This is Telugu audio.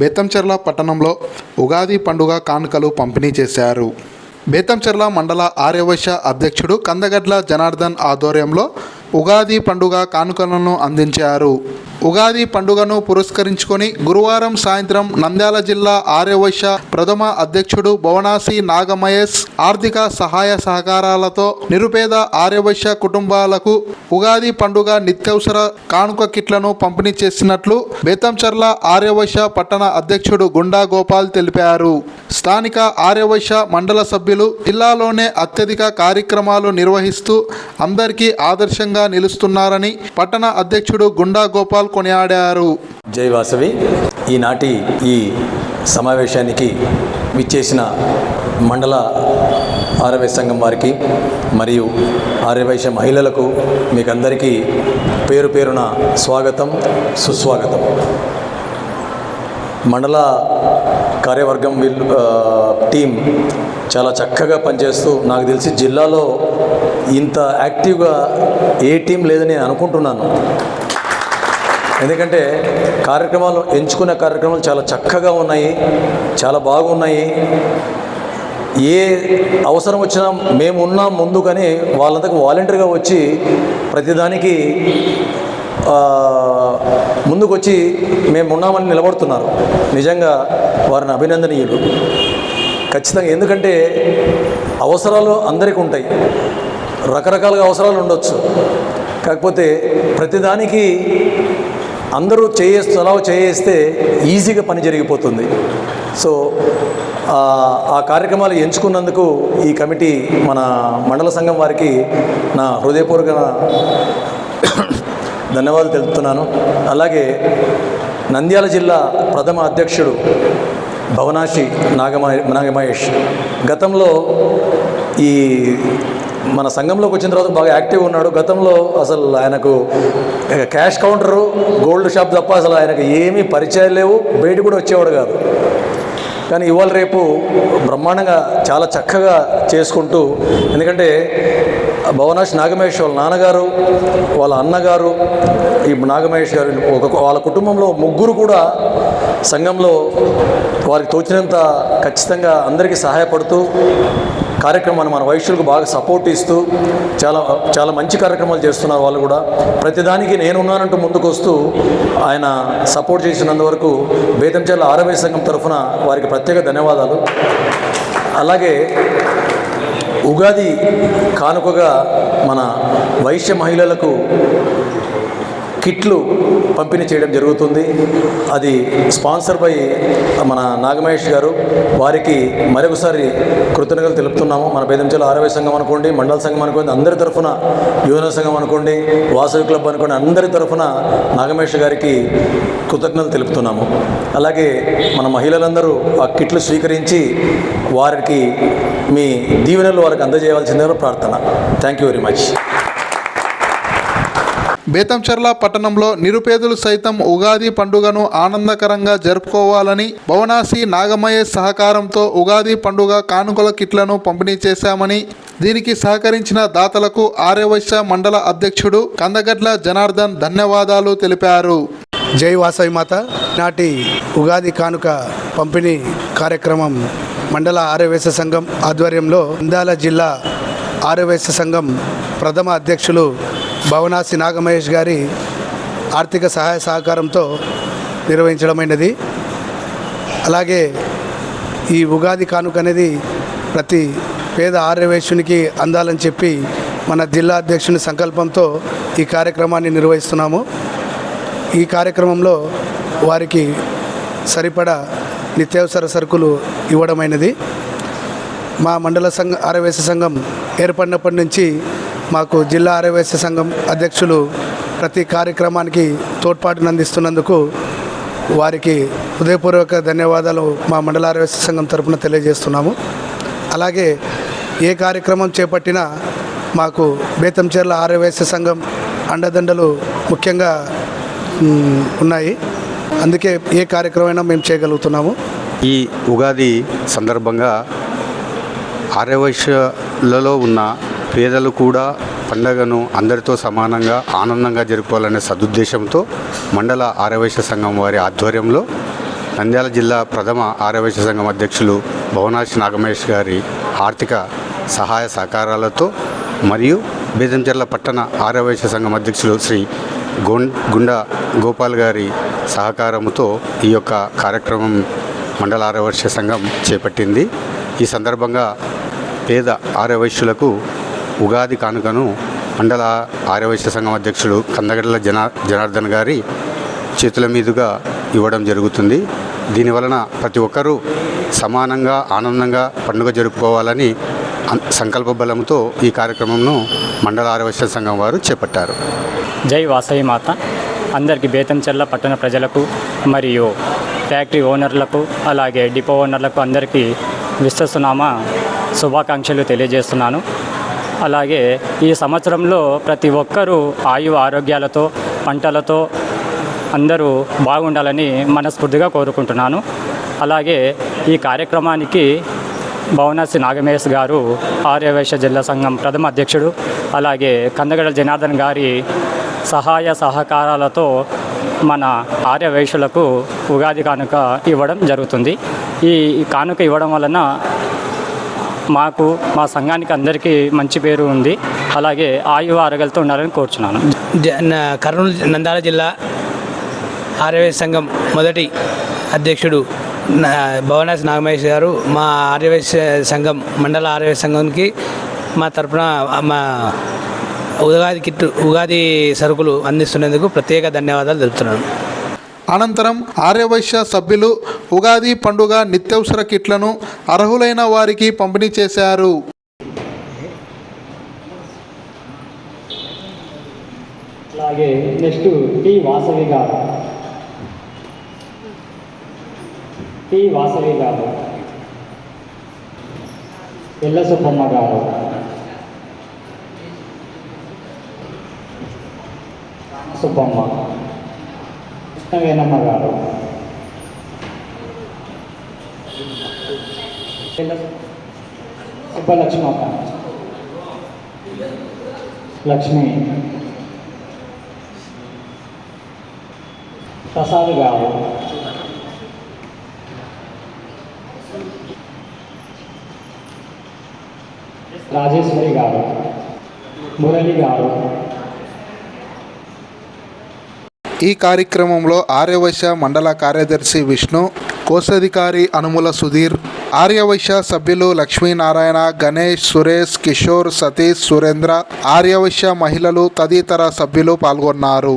బేతంచెర్ల పట్టణంలో ఉగాది పండుగ కానుకలు పంపిణీ చేశారు. బేతంచెర్ల మండల ఆర్యవైశ్య అధ్యక్షుడు కందగడ్ల జనార్దన్ ఆధ్వర్యంలో ఉగాది పండుగ కానుకలను అందించారు. ఉగాది పండుగను పురస్కరించుకొని గురువారం సాయంత్రం నంద్యాల జిల్లా ఆర్యవైశ్య ప్రథమ అధ్యక్షుడు భువనాసి నాగమహేష్ ఆర్థిక సహాయ సహకారాలతో నిరుపేద ఆర్యవైశ్య కుటుంబాలకు ఉగాది పండుగ నిత్యావసర కానుక కిట్లను పంపిణీ చేసినట్లు బేతంచర్ల ఆర్యవైశ్య పట్టణ అధ్యక్షుడు గుండా గోపాల్ తెలిపారు. స్థానిక ఆర్యవైశ్య మండల సభ్యులు జిల్లాలోనే అత్యధిక కార్యక్రమాలు నిర్వహిస్తూ అందరికీ ఆదర్శంగా నిలుస్తున్నారని పట్టణ అధ్యక్షుడు గుండా గోపాల్ కొనియాడారు. జై వాసవి. ఈనాటి ఈ సమావేశానికి విచ్చేసిన మండల ఆర్యవై సంఘం వారికి మరియు ఆర్యవైశ్య మహిళలకు మీకందరికీ పేరు పేరున స్వాగతం సుస్వాగతం. మండల కార్యవర్గం వీళ్ళు టీం చాలా చక్కగా పనిచేస్తూ నాకు తెలిసి జిల్లాలో ఇంత యాక్టివ్గా ఏ టీం లేదని నేను అనుకుంటున్నాను. ఎందుకంటే కార్యక్రమాలు ఎంచుకున్న కార్యక్రమాలు చాలా చక్కగా ఉన్నాయి చాలా బాగున్నాయి. ఏ అవసరం వచ్చినా మేము ఉన్నాం కానీ వాళ్ళంతకు వాలంటీర్గా వచ్చి ప్రతిదానికి ముందుకొచ్చి ముందుకు వచ్చి మేము ఉన్నామని నిలబడుతున్నారు. నిజంగా వారిని అభినందనీయులు. ఖచ్చితంగా ఎందుకంటే అవసరాలు అందరికీ ఉంటాయి. రకరకాలుగా అవసరాలు ఉండొచ్చు. కాకపోతే ప్రతిదానికి అందరూ చేయేస్తూ అలా చేయేస్తే ఈజీగా పని జరిగిపోతుంది. సో ఆ, కార్యక్రమాలు ఎంచుకున్నందుకు ఈ కమిటీ మన మండల సంఘం వారికి నా హృదయపూర్వక ధన్యవాదాలు తెలుపుతున్నాను. అలాగే నంద్యాల జిల్లా ప్రథమ అధ్యక్షుడు భవనాశి నాగమ నాగమహేష్ గతంలో ఈ మన సంఘంలోకి వచ్చిన తర్వాత బాగా యాక్టివ్గా ఉన్నాడు. గతంలో అసలు ఆయనకు క్యాష్ కౌంటరు గోల్డ్ షాప్ తప్ప అసలు ఆయనకు ఏమీ పరిచయాలు లేవు బయట కూడా వచ్చేవాడు కాదు. కానీ ఇవాళ రేపు బ్రహ్మాండంగా చాలా చక్కగా చేసుకుంటూ ఎందుకంటే భవనాష్ నాగమహేష్ వాళ్ళ నాన్నగారు వాళ్ళ అన్నగారు ఈ నాగమహేష్ గారు ఒక వాళ్ళ కుటుంబంలో ముగ్గురు కూడా సంఘంలో వారికి తోచినంత ఖచ్చితంగా అందరికీ సహాయపడుతూ కార్యక్రమాన్ని మన వైశ్యులకు బాగా సపోర్ట్ ఇస్తూ చాలా చాలా మంచి కార్యక్రమాలు చేస్తున్నారు వాళ్ళు కూడా. ప్రతిదానికి నేనున్నానంటూ ముందుకు వస్తూ ఆయన సపోర్ట్ చేసినందువరకు బేతంచెర్ల ఆరవై సంఘం తరఫున వారికి ప్రత్యేక ధన్యవాదాలు. అలాగే ఉగాది కానుకగా మన వైశ్య మహిళలకు కిట్లు పంపిణీ చేయడం జరుగుతుంది. అది స్పాన్సర్ బై మన నాగమహేష్ గారు. వారికి మరొకసారి కృతజ్ఞతలు తెలుపుతున్నాము. మన బేదంచెల ఆరవై సంఘం అనుకోండి మండల సంఘం అనుకోండి అందరి తరఫున యువన సంఘం అనుకోండి వాసవి క్లబ్ అనుకోండి అందరి తరఫున నాగమహేష్ గారికి కృతజ్ఞతలు తెలుపుతున్నాము. అలాగే మన మహిళలందరూ ఆ కిట్లు స్వీకరించి వారికి మీ దీవెనలు వారికి అందజేయవలసిందిగా ప్రార్థన. Thank you very much Betamcherla పట్టణంలో నిరుపేదలు సైతం ఉగాది పండుగను ఆనందకరంగా జరుపుకోవాలని భవనాసి నాగమయ్య సహకారంతో ఉగాది పండుగ కానుకల కిట్లను పంపిణీ చేశామని దీనికి సహకరించిన దాతలకు ఆర్యవైశ్య మండల అధ్యక్షుడు కందగడ్ల జనార్దన్ ధన్యవాదాలు తెలిపారు. జై వాసవి మాత. నాటి ఉగాది కానుక పంపిణీ కార్యక్రమం మండల ఆర్యవేశ సంఘం ఆధ్వర్యంలో ఇందాల జిల్లా ఆర్యవేశ సంఘం ప్రథమ అధ్యక్షులు భవనాసి నాగమహేష్ గారి ఆర్థిక సహాయ సహకారంతో నిర్వహించడమైనది. అలాగే ఈ ఉగాది కానుక అనేది ప్రతి పేద ఆర్యవేశునికి అందాలని చెప్పి మన జిల్లా అధ్యక్షుని సంకల్పంతో ఈ కార్యక్రమాన్ని నిర్వహిస్తున్నాము. ఈ కార్యక్రమంలో వారికి సరిపడా నిత్యావసర సరుకులు ఇవ్వడమైనది. మా మండల సంఘ ఆరవేశ సంఘం ఏర్పడినప్పటి నుంచి మాకు జిల్లా ఆరవేశ సంఘం అధ్యక్షులు ప్రతి కార్యక్రమానికి తోడ్పాటును అందిస్తున్నందుకు వారికి హృదయపూర్వక ధన్యవాదాలు మా మండల ఆరవేశ సంఘం తరపున తెలియజేస్తున్నాము. అలాగే ఏ కార్యక్రమం చేపట్టినా మాకు బేతంచెర్ల ఆర్యవేశ సంఘం అండదండలు ముఖ్యంగా ఉన్నాయి. అందుకే ఏ కార్యక్రమైనా మేము చేయగలుగుతున్నాము. ఈ ఉగాది సందర్భంగా ఆర్యవైశ్యులలో ఉన్న పేదలు కూడా పండగను అందరితో సమానంగా ఆనందంగా జరుపుకోవాలనే సదుద్దేశంతో మండల ఆరవేశ సంఘం వారి ఆధ్వర్యంలో నంద్యాల జిల్లా ప్రథమ ఆరవేశ సంఘం అధ్యక్షులు భువనాశ్ నాగమేష్ గారి ఆర్థిక సహాయ సహకారాలతో మరియు బేదంచెర్ల పట్టణ ఆరవేశ సంఘం అధ్యక్షులు శ్రీ గోన్ గుండా గోపాల్ గారి సహకారంతో ఈ యొక్క కార్యక్రమం మండల ఆర్యవైశ్య సంఘం చేపట్టింది. ఈ సందర్భంగా పేద ఆర్యవైశ్యులకు ఉగాది కానుకను మండల ఆర్యవైశ్య సంఘం అధ్యక్షుడు కందగడ్ల జనా జనార్దన్ గారి చేతుల మీదుగా ఇవ్వడం జరుగుతుంది. దీనివలన ప్రతి ఒక్కరూ సమానంగా ఆనందంగా పండుగ జరుపుకోవాలని సంకల్ప బలంతో ఈ కార్యక్రమంను మండల ఆరవశ్య సంఘం వారు చేపట్టారు. జై వాసవి మాత. అందరికీ బేతంచెర్ల పట్టణ ప్రజలకు మరియు ఫ్యాక్టరీ ఓనర్లకు అలాగే డిపో ఓనర్లకు అందరికీ విశ్వసునామా శుభాకాంక్షలు తెలియజేస్తున్నాను. అలాగే ఈ సంవత్సరంలో ప్రతి ఒక్కరూ ఆయు ఆరోగ్యాలతో పంటలతో అందరూ బాగుండాలని మనస్ఫూర్తిగా కోరుకుంటున్నాను. అలాగే ఈ కార్యక్రమానికి భవనాసి నాగమేష్ గారు ఆర్యవైశ్య జిల్లా సంఘం ప్రథమ అధ్యక్షుడు అలాగే కందగడ జనార్దన్ గారి సహాయ సహకారాలతో మన ఆర్యవైశ్యులకు ఉగాది కానుక ఇవ్వడం జరుగుతుంది. ఈ కానుక ఇవ్వడం వలన మాకు మా సంఘానికి అందరికీ మంచి పేరు ఉంది. అలాగే ఆయు ఆరోగ్యాలతో ఉండాలని కోరుచున్నాను. జ- న- కర్నూలు నంద్యాల జిల్లా ఆర్యవేశ సంఘం మొదటి అధ్యక్షుడు నా- భవనాసి నాగమహేష్ గారు మా ఆర్యవేశ సంఘం మండల ఆర్యవేశ సంఘంకి మా తరపున మా ఉగాది కిట్టు ఉగాది సరుకులు అందిస్తున్నందుకు ప్రత్యేక ధన్యవాదాలు తెలుపుతున్నాను. అనంతరం ఆర్యవైశ్య సభ్యులు ఉగాది పండుగ నిత్యావసర కిట్లను అర్హులైన వారికి పంపిణీ చేశారు. అలాగే నెక్స్ట్ టి వాసవి గారు. టి వాసవి గారు. ఎల్ల సుబ్బమ్మ గారు. సుబ్బమ్మ. కృష్ణవేణమ్మ గారు ఎల్ల సుబ్బలక్ష్మమ్మ లక్ష్మి ప్రసాద్ గారు రాజేశ్వరి గారు మురళి గారు ఈ కార్యక్రమంలో ఆర్యవైశ్య మండల కార్యదర్శి విష్ణు కోశాధికారి అనుముల సుధీర్ ఆర్యవైశ్య సభ్యులు లక్ష్మీనారాయణ గణేష్ సురేష్ కిషోర్ సతీష్ సురేంద్ర ఆర్యవైశ్య మహిళలు తదితర సభ్యులు పాల్గొన్నారు.